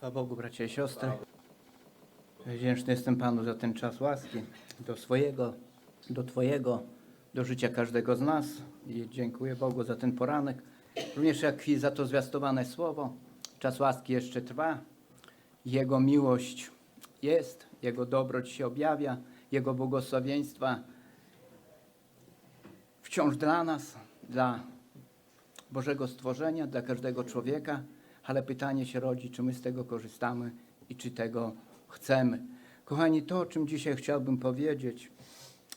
Chwała Bogu, bracia i siostry. Wdzięczny jestem Panu za ten czas łaski, do swojego, do Twojego, do życia każdego z nas. I dziękuję Bogu za ten poranek. Również jak i za to zwiastowane słowo. Czas łaski jeszcze trwa. Jego miłość jest, Jego dobroć się objawia, Jego błogosławieństwa wciąż dla nas, dla Bożego stworzenia, dla każdego człowieka, ale pytanie się rodzi, czy my z tego korzystamy i czy tego chcemy. Kochani, to, o czym dzisiaj chciałbym powiedzieć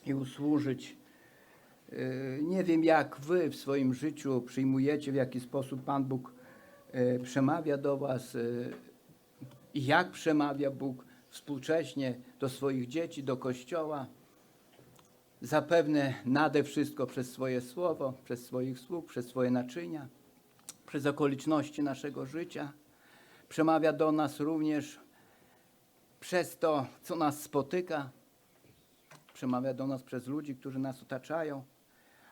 i usłużyć, yy, nie wiem, jak wy w swoim życiu przyjmujecie, w jaki sposób Pan Bóg yy, przemawia do was yy, i jak przemawia Bóg współcześnie do swoich dzieci, do Kościoła. Zapewne nade wszystko przez swoje słowo, przez swoich sług, przez swoje naczynia, przez okoliczności naszego życia. Przemawia do nas również przez to, co nas spotyka. Przemawia do nas przez ludzi, którzy nas otaczają.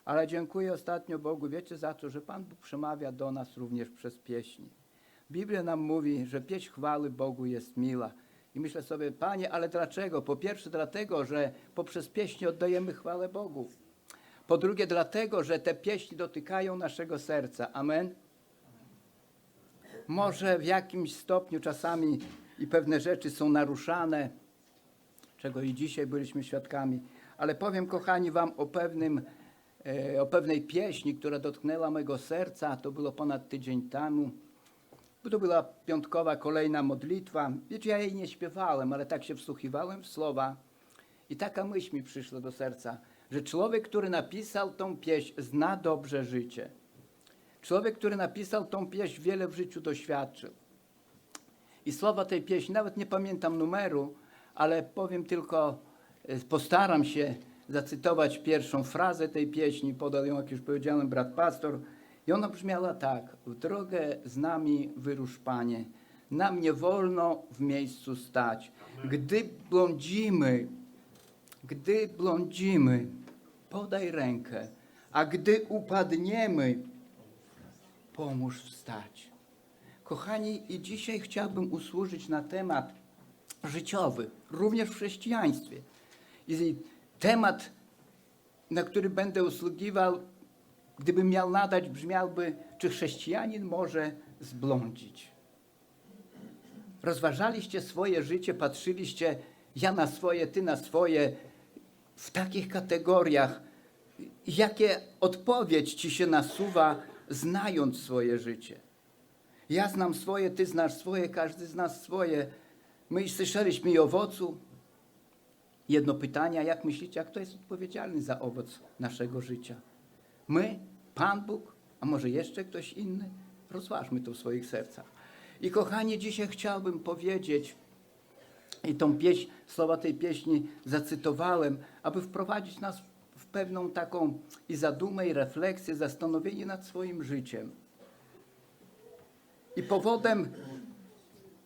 Ale dziękuję ostatnio Bogu, wiecie, za to, że Pan Bóg przemawia do nas również przez pieśni. Biblia nam mówi, że pieśń chwały Bogu jest miła. I myślę sobie, Panie, ale dlaczego? Po pierwsze dlatego, że poprzez pieśni oddajemy chwałę Bogu. Po drugie dlatego, że te pieśni dotykają naszego serca. Amen. Może w jakimś stopniu czasami i pewne rzeczy są naruszane, czego i dzisiaj byliśmy świadkami. Ale powiem, kochani, wam o pewnym, e, o pewnej pieśni, która dotknęła mego serca. To było ponad tydzień temu. To była piątkowa kolejna modlitwa. Wiecie, ja jej nie śpiewałem, ale tak się wsłuchiwałem w słowa. I taka myśl mi przyszła do serca, że człowiek, który napisał tą pieśń, zna dobrze życie. Człowiek, który napisał tą pieśń, wiele w życiu doświadczył. I słowa tej pieśni, nawet nie pamiętam numeru, ale powiem tylko, e, postaram się zacytować pierwszą frazę tej pieśni, podał ją, jak już powiedziałem, brat pastor. I ona brzmiała tak: W drogę z nami wyrusz, Panie, nam nie wolno w miejscu stać. Gdy błądzimy, gdy błądzimy, podaj rękę, a gdy upadniemy, pomóż wstać. Kochani, i dzisiaj chciałbym usłużyć na temat życiowy, również w chrześcijaństwie. I temat, na który będę usługiwał, gdybym miał nadać, brzmiałby, czy chrześcijanin może zblądzić. Rozważaliście swoje życie, patrzyliście ja na swoje, ty na swoje, w takich kategoriach, jakie odpowiedź ci się nasuwa, znając swoje życie. Ja znam swoje, ty znasz swoje, każdy z nas swoje. My słyszeliśmy owocu. Jedno pytanie, jak myślicie, a kto jest odpowiedzialny za owoc naszego życia? My, Pan Bóg, a może jeszcze ktoś inny? Rozważmy to w swoich sercach. I kochani, dzisiaj chciałbym powiedzieć, i tą pieśń, słowa tej pieśni zacytowałem, aby wprowadzić nas w pewną taką i zadumę, i refleksję, zastanowienie nad swoim życiem. I powodem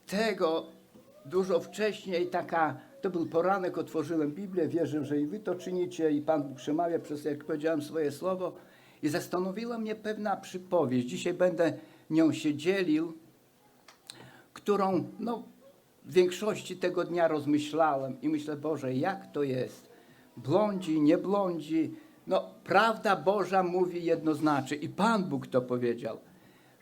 tego dużo wcześniej taka, to był poranek, otworzyłem Biblię, wierzę, że i wy to czynicie i Pan przemawia przez, jak powiedziałem, swoje słowo i zastanowiła mnie pewna przypowieść. Dzisiaj będę nią się dzielił, którą no, w większości tego dnia rozmyślałem i myślę, Boże, jak to jest? Blądzi, nie blądzi. No, prawda Boża mówi jednoznacznie i Pan Bóg to powiedział.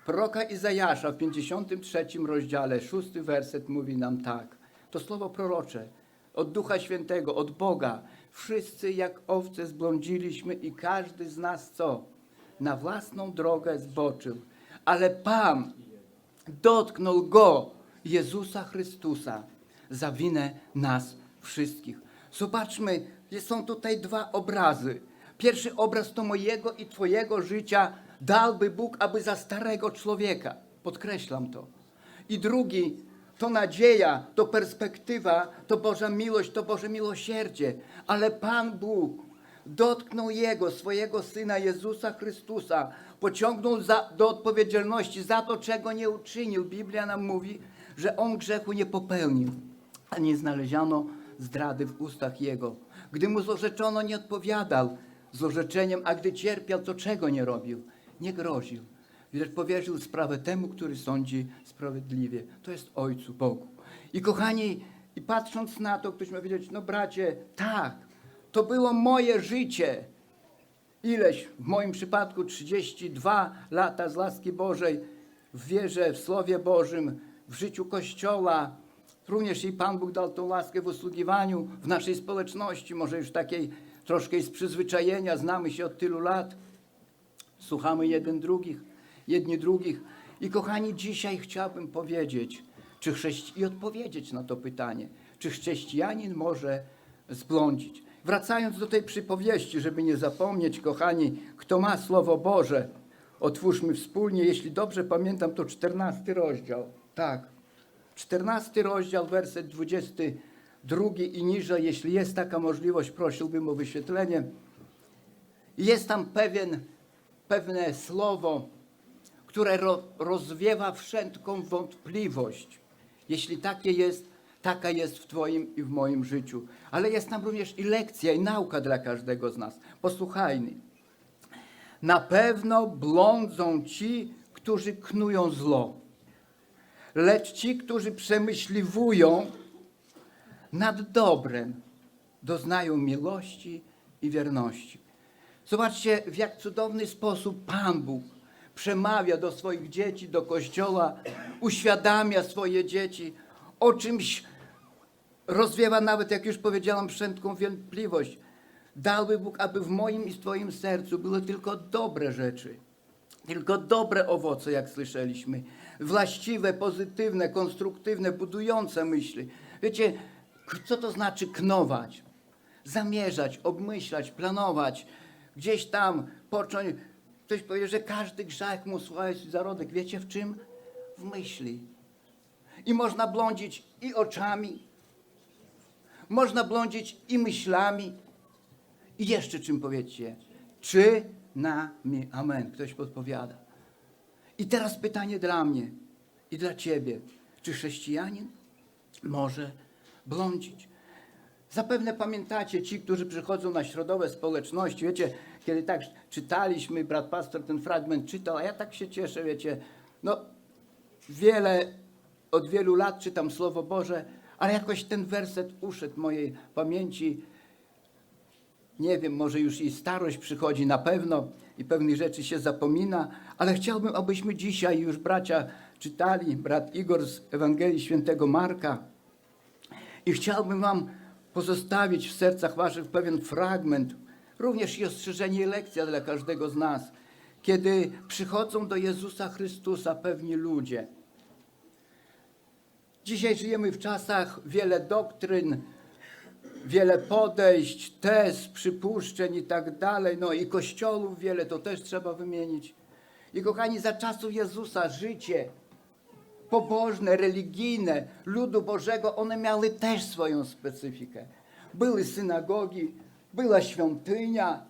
Proroka Izajasza w 53 rozdziale, szósty werset mówi nam tak. To słowo prorocze od Ducha Świętego, od Boga. Wszyscy jak owce zblądziliśmy i każdy z nas co? Na własną drogę zboczył. Ale Pan dotknął Go, Jezusa Chrystusa, za winę nas wszystkich. Zobaczmy, są tutaj dwa obrazy. Pierwszy obraz to mojego i Twojego życia dałby Bóg, aby za starego człowieka. Podkreślam to. I drugi to nadzieja, to perspektywa, to Boża miłość, to Boże miłosierdzie. Ale Pan Bóg dotknął Jego, swojego Syna Jezusa Chrystusa, pociągnął za, do odpowiedzialności za to, czego nie uczynił. Biblia nam mówi, że On grzechu nie popełnił, a nie znaleziono zdrady w ustach Jego. Gdy Mu złorzeczono, nie odpowiadał złorzeczeniem, a gdy cierpiał, to czego nie robił? Nie groził. Lecz powierzył sprawę temu, który sądzi sprawiedliwie. To jest Ojcu Bogu. I kochani, i patrząc na to, ktoś ma powiedzieć, no bracie, tak, to było moje życie. Ileś, w moim przypadku 32 lata z łaski Bożej, w wierze, w Słowie Bożym, w życiu Kościoła. Również i Pan Bóg dał tą łaskę w usługiwaniu w naszej społeczności, może już takiej troszkę z przyzwyczajenia, znamy się od tylu lat, słuchamy jeden drugich, jedni drugich. I kochani, dzisiaj chciałbym powiedzieć, czy chrześci- i odpowiedzieć na to pytanie, czy chrześcijanin może zblądzić. Wracając do tej przypowieści, żeby nie zapomnieć, kochani, kto ma Słowo Boże, otwórzmy wspólnie, jeśli dobrze pamiętam, to 14 rozdział. Tak, 14 rozdział, werset 22 i niżej. Jeśli jest taka możliwość, prosiłbym o wyświetlenie. Jest tam pewien, pewne słowo, które ro, rozwiewa wszelką wątpliwość. Jeśli takie jest, taka jest w Twoim i w moim życiu. Ale jest tam również i lekcja, i nauka dla każdego z nas. Posłuchajmy. Na pewno blądzą ci, którzy knują zło, lecz ci, którzy przemyśliwują nad dobrem, doznają miłości i wierności. Zobaczcie, w jak cudowny sposób Pan Bóg przemawia do swoich dzieci, do kościoła, uświadamia swoje dzieci o czymś, rozwiewa nawet, jak już powiedziałam, wszelką wątpliwość. Dałby Bóg, aby w moim i Twoim sercu były tylko dobre rzeczy, tylko dobre owoce, jak słyszeliśmy, właściwe, pozytywne, konstruktywne, budujące myśli. Wiecie, co to znaczy knować? Zamierzać, obmyślać, planować, gdzieś tam począć. Ktoś powie, że każdy grzech mu słuchaj zarodek. Wiecie w czym? W myśli. I można blądzić i oczami, można blądzić i myślami. I jeszcze czym powiedzcie? Czy nami? Amen. Ktoś podpowiada. I teraz pytanie dla mnie i dla ciebie. Czy chrześcijanin może blądzić? Zapewne pamiętacie ci, którzy przychodzą na środowe społeczności. Wiecie, kiedy tak czytaliśmy, brat pastor ten fragment czytał, a ja tak się cieszę, wiecie. No, wiele, od wielu lat czytam Słowo Boże, ale jakoś ten werset uszedł mojej pamięci. Nie wiem, może już i starość przychodzi na pewno i pewnych rzeczy się zapomina, ale chciałbym, abyśmy dzisiaj już bracia czytali, brat Igor z Ewangelii Świętego Marka. I chciałbym Wam pozostawić w sercach Waszych pewien fragment, również i ostrzeżenie i lekcja dla każdego z nas, kiedy przychodzą do Jezusa Chrystusa pewni ludzie. Dzisiaj żyjemy w czasach wiele doktryn, wiele podejść, tez, przypuszczeń i tak dalej, no i kościołów wiele, to też trzeba wymienić. I kochani, za czasów Jezusa życie pobożne, religijne ludu Bożego, one miały też swoją specyfikę. Były synagogi, była świątynia,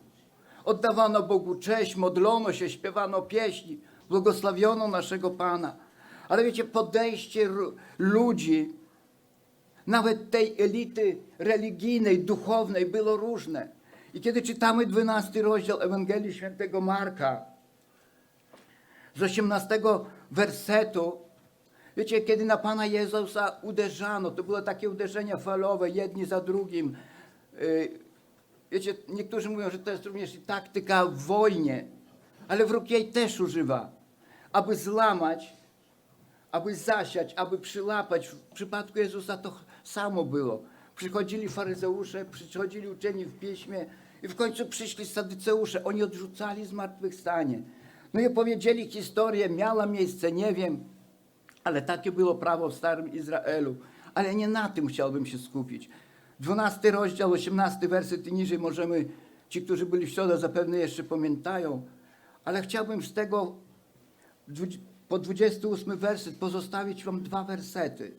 oddawano Bogu cześć, modlono się, śpiewano pieśni, błogosławiono naszego Pana. Ale wiecie, podejście ludzi, nawet tej elity religijnej, duchownej było różne. I kiedy czytamy 12 rozdział Ewangelii Świętego Marka, z 18 wersetu, wiecie, kiedy na Pana Jezusa uderzano, to było takie uderzenia falowe, jedni za drugim. Yy, Wiecie, niektórzy mówią, że to jest również taktyka w wojnie, ale wróg jej też używa, aby złamać, aby zasiać, aby przylapać. W przypadku Jezusa to samo było. Przychodzili faryzeusze, przychodzili uczeni w piśmie i w końcu przyszli sadyceusze. Oni odrzucali zmartwychwstanie. No i opowiedzieli historię, miała miejsce, nie wiem, ale takie było prawo w Starym Izraelu. Ale nie na tym chciałbym się skupić. 12 rozdział, 18 werset i niżej możemy, ci, którzy byli w środę zapewne jeszcze pamiętają, ale chciałbym z tego po 28 werset pozostawić wam dwa wersety.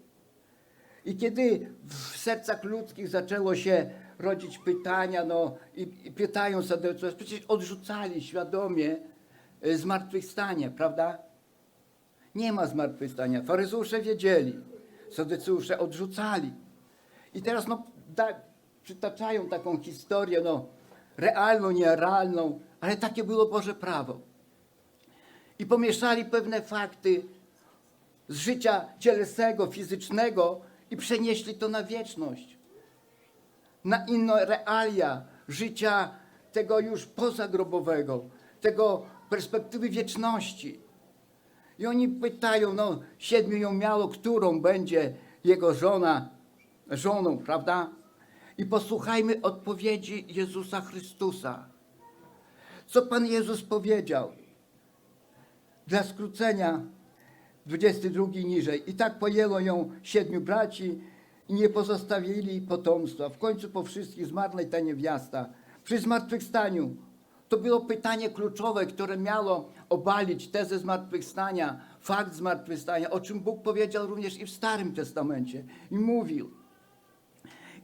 I kiedy w sercach ludzkich zaczęło się rodzić pytania, no i, i pytają Saduceusze, przecież odrzucali świadomie zmartwychwstanie, prawda? Nie ma zmartwychwstania. Faryzeusze wiedzieli, Sadyceusze odrzucali. I teraz no, da, przytaczają taką historię, no, realną, nierealną, ale takie było Boże prawo. i pomieszali pewne fakty z życia cielesnego, fizycznego i przenieśli to na wieczność, na inne realia życia tego już pozagrobowego, tego perspektywy wieczności. I oni pytają, no siedmiu ją miało, którą będzie jego żona, żoną, prawda? I posłuchajmy odpowiedzi Jezusa Chrystusa. Co Pan Jezus powiedział? Dla skrócenia, 22 niżej. I tak pojęło ją siedmiu braci i nie pozostawili potomstwa. W końcu po wszystkich zmarła ta niewiasta. Przy zmartwychwstaniu to było pytanie kluczowe, które miało obalić tezę zmartwychwstania, fakt zmartwychwstania, o czym Bóg powiedział również i w Starym Testamencie. I mówił.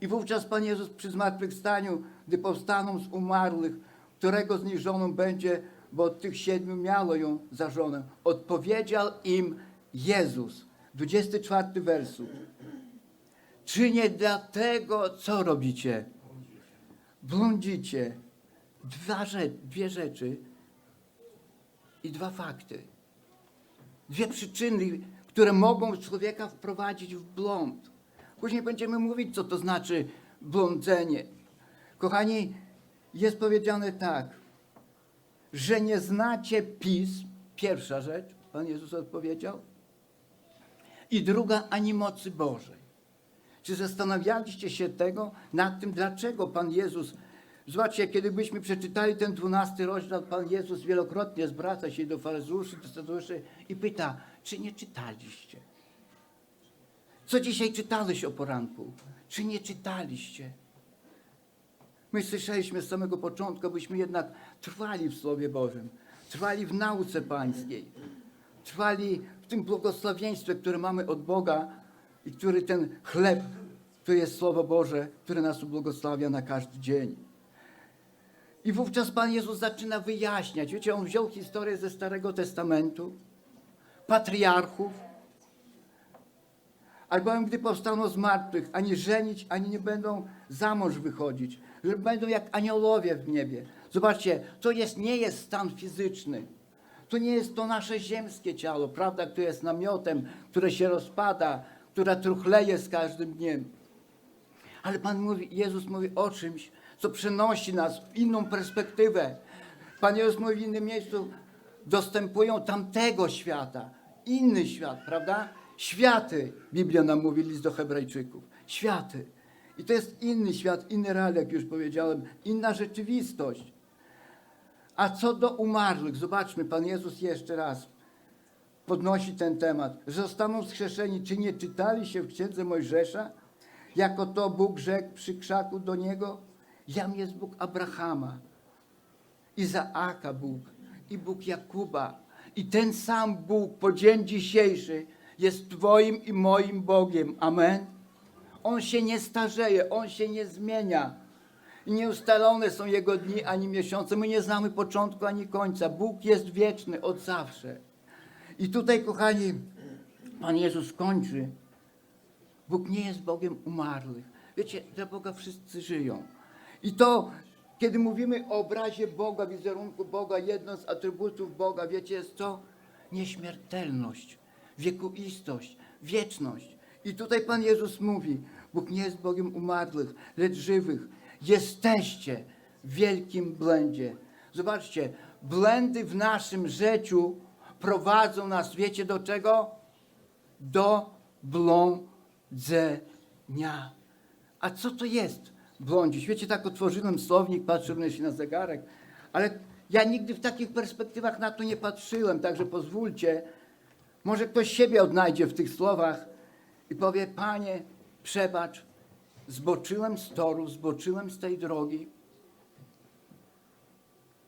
I wówczas Pan Jezus przy zmartwychwstaniu, gdy powstaną z umarłych, którego z nich żoną będzie, bo tych siedmiu miało ją za żonę, odpowiedział im Jezus. 24 wersu. Czy nie dlatego, co robicie? Błądzicie. Dwa dwie rzeczy i dwa fakty. Dwie przyczyny, które mogą człowieka wprowadzić w błąd. Później będziemy mówić, co to znaczy błądzenie. Kochani, jest powiedziane tak, że nie znacie pism, pierwsza rzecz, Pan Jezus odpowiedział, i druga, ani mocy Bożej. Czy zastanawialiście się tego nad tym, dlaczego Pan Jezus, zobaczcie, kiedy byśmy przeczytali ten dwunasty rozdział, Pan Jezus wielokrotnie zwraca się do faryzeuszy, do saduszy i pyta, czy nie czytaliście? Co dzisiaj czytałeś o poranku? Czy nie czytaliście? My słyszeliśmy z samego początku, abyśmy jednak trwali w Słowie Bożym, trwali w nauce Pańskiej, trwali w tym błogosławieństwie, które mamy od Boga i który ten chleb, to jest Słowo Boże, które nas ubłogosławia na każdy dzień. I wówczas Pan Jezus zaczyna wyjaśniać. Wiecie, On wziął historię ze Starego Testamentu, patriarchów, albowiem gdy powstaną z martwych, ani żenić, ani nie będą za mąż wychodzić, że będą jak aniołowie w niebie. Zobaczcie, to jest, nie jest stan fizyczny. To nie jest to nasze ziemskie ciało, prawda, które jest namiotem, które się rozpada, która truchleje z każdym dniem. Ale Pan mówi, Jezus mówi o czymś, co przenosi nas inną perspektywę. Pan Jezus mówi w innym miejscu, dostępują tamtego świata, inny świat, prawda? Światy, Biblia nam mówi, list do Hebrajczyków. Światy. I to jest inny świat, inny real, jak już powiedziałem, inna rzeczywistość. A co do umarłych, zobaczmy, Pan Jezus jeszcze raz podnosi ten temat. że Zostaną wskrzeszeni. Czy nie czytali się w księdze Mojżesza? Jako to Bóg rzekł przy krzaku do niego, jam jest Bóg Abrahama, Izaaka Bóg i Bóg Jakuba. I ten sam Bóg po dzień dzisiejszy jest Twoim i moim Bogiem. Amen. On się nie starzeje, On się nie zmienia. Nieustalone są Jego dni ani miesiące. My nie znamy początku ani końca. Bóg jest wieczny od zawsze. I tutaj, kochani, Pan Jezus kończy. Bóg nie jest Bogiem umarłych. Wiecie, dla Boga wszyscy żyją. I to, kiedy mówimy o obrazie Boga, wizerunku Boga, jedno z atrybutów Boga, wiecie, jest to nieśmiertelność, wiekuistość, wieczność. I tutaj Pan Jezus mówi, Bóg nie jest Bogiem umarłych, lecz żywych. Jesteście w wielkim błędzie. Zobaczcie, błędy w naszym życiu prowadzą nas, wiecie do czego? Do błądzenia. A co to jest błądzić? Wiecie, tak otworzyłem słownik, patrzę również na zegarek, ale ja nigdy w takich perspektywach na to nie patrzyłem, także pozwólcie, może ktoś siebie odnajdzie w tych słowach i powie, Panie, przebacz, zboczyłem z toru, zboczyłem z tej drogi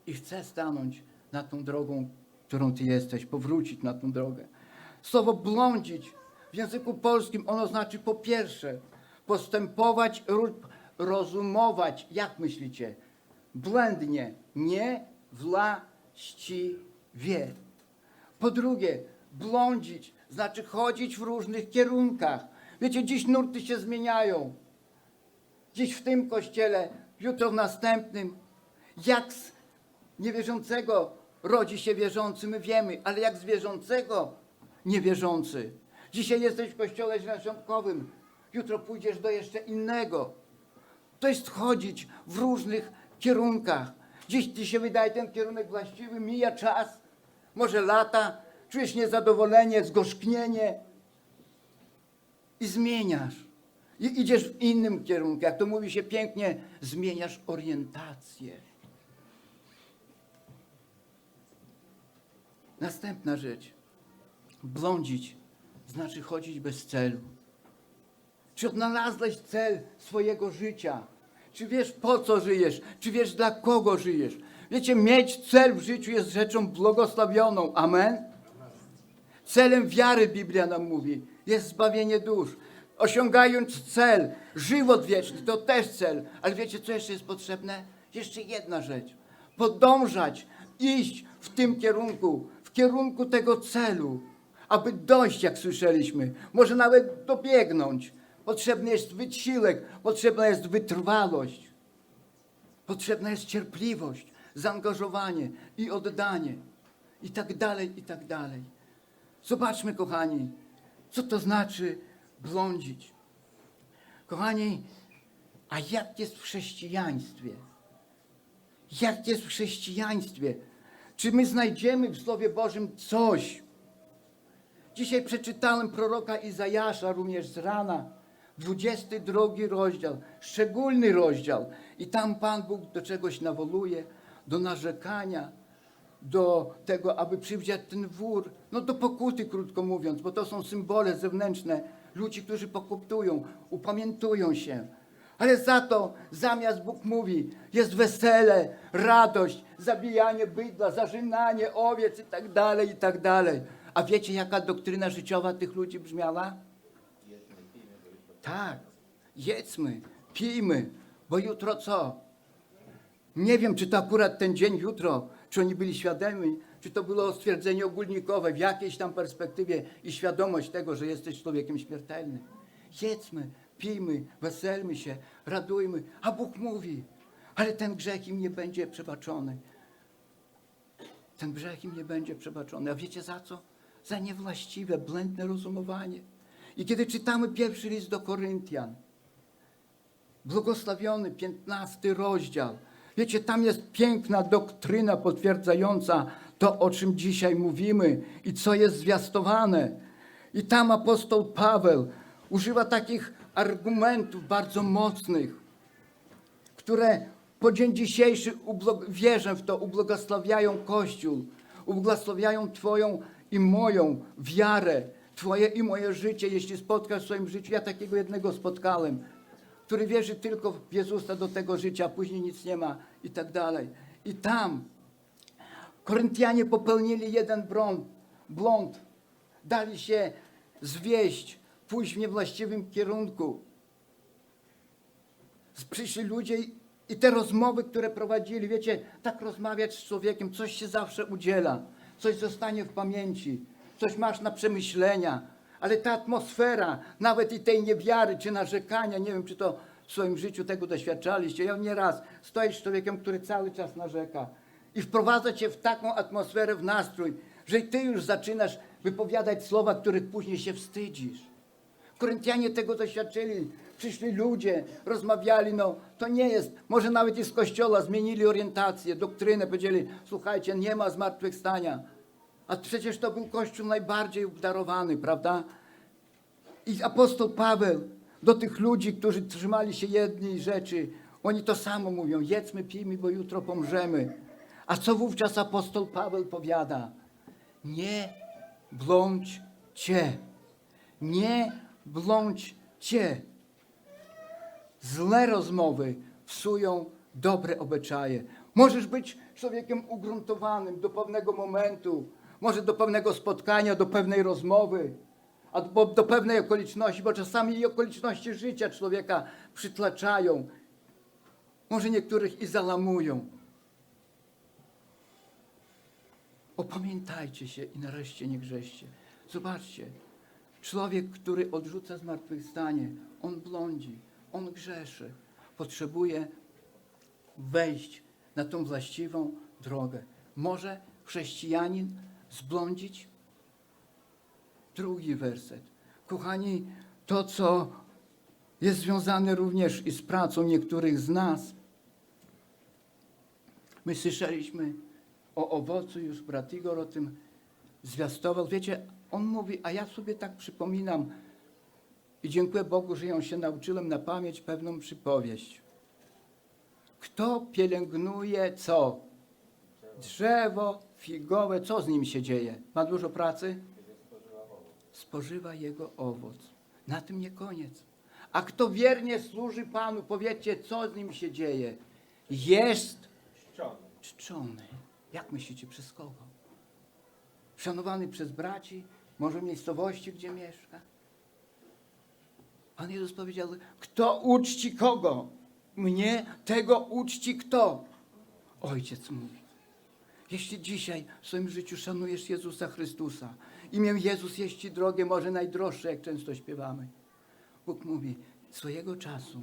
i chcę stanąć na tą drogą, którą Ty jesteś, powrócić na tą drogę. Słowo błądzić w języku polskim ono znaczy po pierwsze postępować rozumować, jak myślicie, błędnie, nie właściwie. Po drugie, blądzić znaczy chodzić w różnych kierunkach. Wiecie, dziś nurty się zmieniają. Dziś w tym kościele, jutro w następnym. Jak z niewierzącego rodzi się wierzący, my wiemy, ale jak z wierzącego niewierzący. Dzisiaj jesteś w kościele zielonoświątkowym, jutro pójdziesz do jeszcze innego. To jest chodzić w różnych kierunkach. Dziś ci się wydaje ten kierunek właściwy, mija czas, może lata, czujesz niezadowolenie, zgorzknienie i zmieniasz. I idziesz w innym kierunku. Jak to mówi się pięknie, zmieniasz orientację. Następna rzecz. Blądzić znaczy chodzić bez celu. Czy odnalazłeś cel swojego życia? Czy wiesz po co żyjesz? Czy wiesz dla kogo żyjesz? Wiecie, mieć cel w życiu jest rzeczą błogosławioną. Amen? Celem wiary, Biblia nam mówi, jest zbawienie dusz. Osiągając cel, żywot wieczny, to też cel. Ale wiecie, co jeszcze jest potrzebne? Jeszcze jedna rzecz. Podążać, iść w tym kierunku, w kierunku tego celu, aby dojść, jak słyszeliśmy, może nawet dobiegnąć. Potrzebny jest wysiłek, potrzebna jest wytrwałość, potrzebna jest cierpliwość, zaangażowanie i oddanie, i tak dalej, i tak dalej. Zobaczmy, kochani, co to znaczy blądzić. Kochani, a jak jest w chrześcijaństwie? Jak jest w chrześcijaństwie? Czy my znajdziemy w Słowie Bożym coś? Dzisiaj przeczytałem proroka Izajasza również z rana, 22 rozdział, szczególny rozdział. I tam Pan Bóg do czegoś nawołuje, do narzekania, do tego, aby przywdziać ten wór, no do pokuty, krótko mówiąc, bo to są symbole zewnętrzne ludzi, którzy pokutują, upamiętują się. Ale za to zamiast Bóg mówi, jest wesele, radość, zabijanie bydła, zarzynanie owiec i tak dalej, i tak dalej. A wiecie, jaka doktryna życiowa tych ludzi brzmiała? Tak, jedzmy, pijmy, bo jutro co? Nie wiem, czy to akurat ten dzień jutro, czy oni byli świadomi, czy to było stwierdzenie ogólnikowe w jakiejś tam perspektywie i świadomość tego, że jesteś człowiekiem śmiertelnym. Jedzmy, pijmy, weselmy się, radujmy, a Bóg mówi, ale ten grzech im nie będzie przebaczony. Ten grzech im nie będzie przebaczony. A wiecie za co? Za niewłaściwe, błędne rozumowanie. I kiedy czytamy pierwszy list do Koryntian, błogosławiony 15 rozdział. Wiecie, tam jest piękna doktryna potwierdzająca to, o czym dzisiaj mówimy i co jest zwiastowane. I tam apostoł Paweł używa takich argumentów bardzo mocnych, które po dzień dzisiejszy, wierzę w to, ubłogosławiają Kościół, ubłogosławiają Twoją i moją wiarę, Twoje i moje życie, jeśli spotkasz w swoim życiu. Ja takiego jednego spotkałem, który wierzy tylko w Jezusa do tego życia, a później nic nie ma i tak dalej. I tam Koryntianie popełnili jeden błąd. Dali się zwieść, pójść w niewłaściwym kierunku. Przyszli ludzie i te rozmowy, które prowadzili, wiecie, tak rozmawiać z człowiekiem, coś się zawsze udziela, coś zostanie w pamięci, coś masz na przemyślenia, ale ta atmosfera, nawet i tej niewiary czy narzekania, nie wiem, czy to w swoim życiu tego doświadczaliście. Ja nieraz stoisz z człowiekiem, który cały czas narzeka i wprowadza cię w taką atmosferę, w nastrój, że ty już zaczynasz wypowiadać słowa, których później się wstydzisz. Koryntianie tego doświadczyli. Przyszli ludzie, rozmawiali, no to nie jest, może nawet i z kościoła zmienili orientację, doktrynę, powiedzieli, słuchajcie, nie ma zmartwychwstania. A przecież to był kościół najbardziej obdarowany, prawda? I apostoł Paweł do tych ludzi, którzy trzymali się jednej rzeczy, oni to samo mówią, jedzmy, pijmy, bo jutro pomrzemy. A co wówczas apostoł Paweł powiada? Nie blądźcie. Nie blądźcie. Złe rozmowy psują dobre obyczaje. Możesz być człowiekiem ugruntowanym do pewnego momentu, może do pewnego spotkania, do pewnej rozmowy, albo do pewnej okoliczności, bo czasami okoliczności życia człowieka przytłaczają. Może niektórych i zalamują. Opamiętajcie się i nareszcie nie grzeście. Zobaczcie, człowiek, który odrzuca zmartwychwstanie, on blądzi, on grzeszy. Potrzebuje wejść na tą właściwą drogę. Może chrześcijanin zblądzić? Drugi werset. Kochani, to co jest związane również i z pracą niektórych z nas. My słyszeliśmy o owocu, już brat Igor o tym zwiastował. Wiecie, on mówi, a ja sobie tak przypominam i dziękuję Bogu, że ją się nauczyłem na pamięć pewną przypowieść. Kto pielęgnuje co? Drzewo figowe, co z nim się dzieje? Ma dużo pracy? Spożywa jego owoc. Na tym nie koniec. A kto wiernie służy Panu, powiedzcie, co z nim się dzieje? Jest Czczony. czczony. Jak myślicie, przez kogo? Szanowany przez braci, może w miejscowości, gdzie mieszka? Pan Jezus powiedział, kto uczci kogo? Mnie tego uczci kto? Ojciec mówi. Jeśli dzisiaj w swoim życiu szanujesz Jezusa Chrystusa, imię Jezus jest Ci drogie, może najdroższe, jak często śpiewamy. Bóg mówi, swojego czasu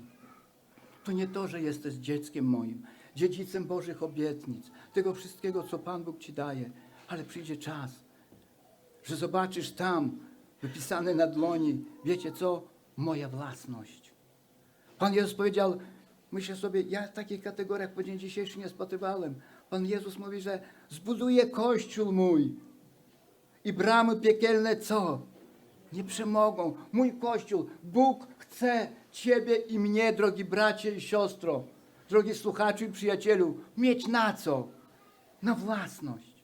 to nie to, że jesteś dzieckiem moim, dziedzicem Bożych obietnic, tego wszystkiego, co Pan Bóg Ci daje, ale przyjdzie czas, że zobaczysz tam, wypisane na dłoni, wiecie co? Moja własność. Pan Jezus powiedział, myślę sobie, ja w takich kategoriach po dzień dzisiejszy nie spotykałem. Pan Jezus mówi, że zbuduje kościół mój i bramy piekielne co? Nie przemogą. Mój kościół, Bóg chce Ciebie i mnie, drogi bracie i siostro, drogi słuchaczu i przyjacielu, mieć na co? Na własność.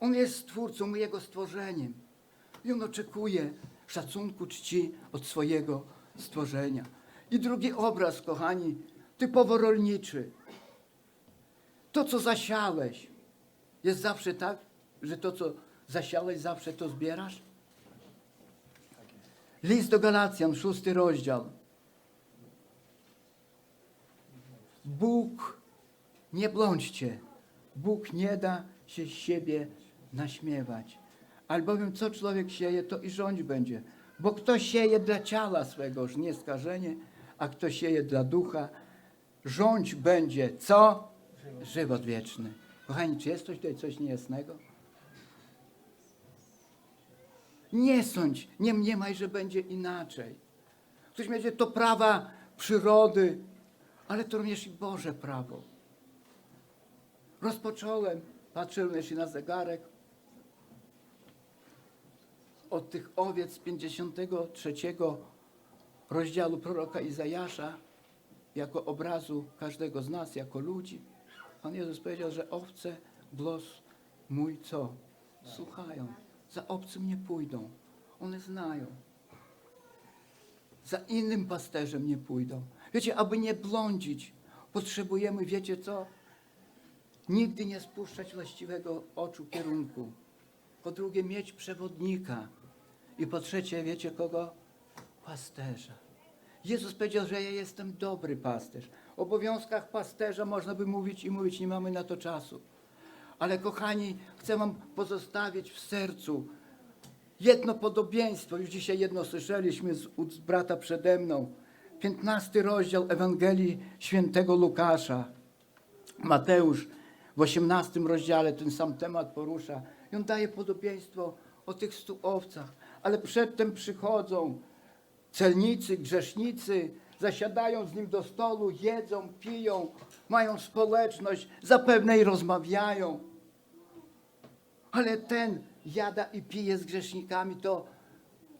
On jest stwórcą, Jego stworzeniem. I On oczekuje szacunku, czci od swojego stworzenia. I drugi obraz, kochani, typowo rolniczy. To, co zasiałeś, jest zawsze tak, że to, co zasiałeś, zawsze to zbierasz? List do Galacjan, szósty rozdział. Bóg, nie blądźcie, Bóg nie da się z siebie naśmiewać. Albowiem co człowiek sieje, to i rządź będzie. Bo kto sieje dla ciała swego, żnie skażenie, a kto sieje dla ducha, rządź będzie co? Żywot wieczny. Kochani, czy jest coś tutaj coś niejasnego? Nie sądź, nie mniemaj, że będzie inaczej. Ktoś będzie to prawa przyrody, ale to również i Boże prawo. Rozpocząłem, patrzyłem jeszcze na zegarek, od tych owiec z 53 rozdziału proroka Izajasza, jako obrazu każdego z nas, jako ludzi. Pan Jezus powiedział, że owce głos mój co? Słuchają. Za obcym nie pójdą. One znają. Za innym pasterzem nie pójdą. Wiecie, aby nie blądzić, potrzebujemy, wiecie co? Nigdy nie spuszczać właściwego oczu kierunku. Po drugie, mieć przewodnika. I po trzecie, wiecie kogo? Pasterza. Jezus powiedział, że ja jestem dobry pasterz. Obowiązkach pasterza można by mówić i mówić, nie mamy na to czasu. Ale kochani, chcę wam pozostawić w sercu jedno podobieństwo. Już dzisiaj jedno słyszeliśmy z ust brata przede mną. 15 rozdział Ewangelii świętego Łukasza. Mateusz w 18 rozdziale ten sam temat porusza. I on daje podobieństwo o tych stu owcach. Ale przedtem przychodzą celnicy, grzesznicy, zasiadają z nim do stołu, jedzą, piją, mają społeczność, zapewne i rozmawiają. Ale ten jada i pije z grzesznikami, to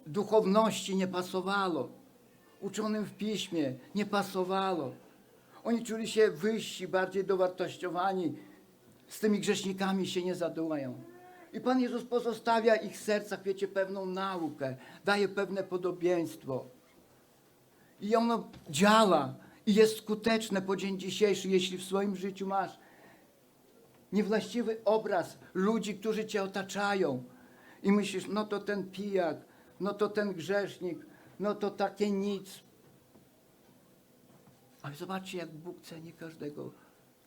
duchowności nie pasowało. Uczonym w piśmie nie pasowało. Oni czuli się wyżsi, bardziej dowartościowani. Z tymi grzesznikami się nie zadumają. I Pan Jezus pozostawia ich sercach, wiecie, pewną naukę, daje pewne podobieństwo. I ono działa i jest skuteczne po dzień dzisiejszy, jeśli w swoim życiu masz niewłaściwy obraz ludzi, którzy cię otaczają. I myślisz, no to ten pijak, no to ten grzesznik, no to takie nic. Ale zobaczcie, jak Bóg ceni każdego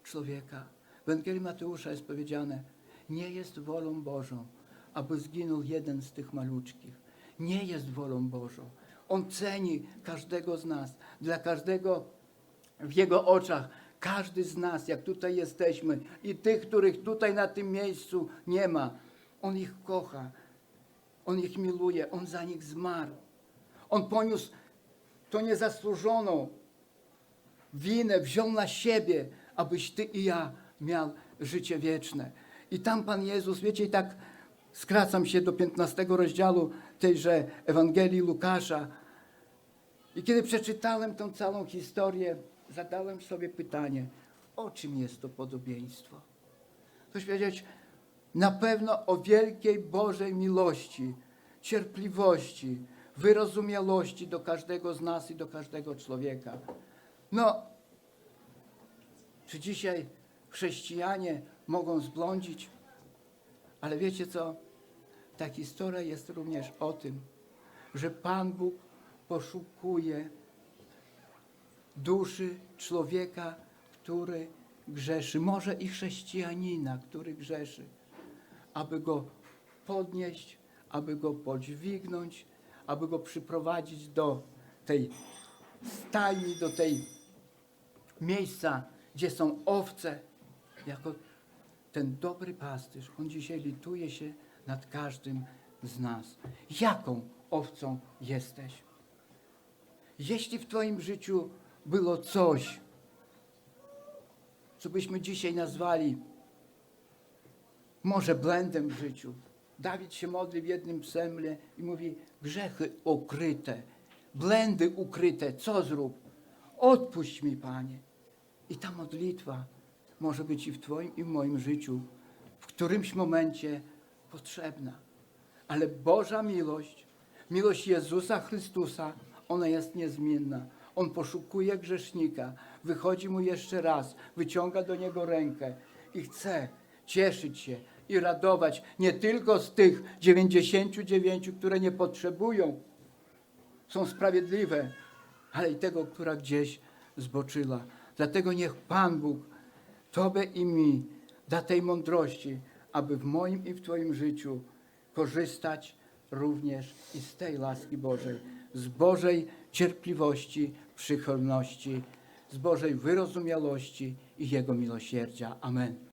człowieka. W Ewangelii Mateusza jest powiedziane, nie jest wolą Bożą, aby zginął jeden z tych maluczkich. Nie jest wolą Bożą. On ceni każdego z nas. Dla każdego w Jego oczach Każdy z nas, jak tutaj jesteśmy, i tych, których tutaj na tym miejscu nie ma, On ich kocha, On ich miluje, On za nich zmarł. On poniósł to niezasłużoną winę, wziął na siebie, abyś ty i ja miał życie wieczne. I tam Pan Jezus, wiecie, i tak skracam się do 15 rozdziału tejże Ewangelii Łukasza. I kiedy przeczytałem tą całą historię, zadałem sobie pytanie, o czym jest to podobieństwo? Ktoś powiedzieć, na pewno o wielkiej Bożej miłości, cierpliwości, wyrozumiałości do każdego z nas i do każdego człowieka. No, czy dzisiaj chrześcijanie mogą zblądzić? Ale wiecie co? Ta historia jest również o tym, że Pan Bóg poszukuje duszy człowieka, który grzeszy, może i chrześcijanina, który grzeszy, aby go podnieść, aby go podźwignąć, aby go przyprowadzić do tej stajni, do tej miejsca, gdzie są owce, jako ten dobry pasterz. On dzisiaj lituje się nad każdym z nas. Jaką owcą jesteś? Jeśli w Twoim życiu było coś, co byśmy dzisiaj nazwali może blendem w życiu. Dawid się modli w jednym psemle i mówi grzechy ukryte, blendy ukryte, co zrób? Odpuść mi, Panie. I ta modlitwa może być i w Twoim, i w moim życiu w którymś momencie potrzebna. Ale Boża miłość, miłość Jezusa Chrystusa, ona jest niezmienna. On poszukuje grzesznika, wychodzi mu jeszcze raz, wyciąga do niego rękę i chce cieszyć się i radować nie tylko z tych 99, które nie potrzebują, są sprawiedliwe, ale i tego, która gdzieś zboczyła. Dlatego niech Pan Bóg Tobie i mi da tej mądrości, aby w moim i w Twoim życiu korzystać również i z tej łaski Bożej, z Bożej cierpliwości, przychylności, z Bożej wyrozumiałości i Jego miłosierdzia. Amen.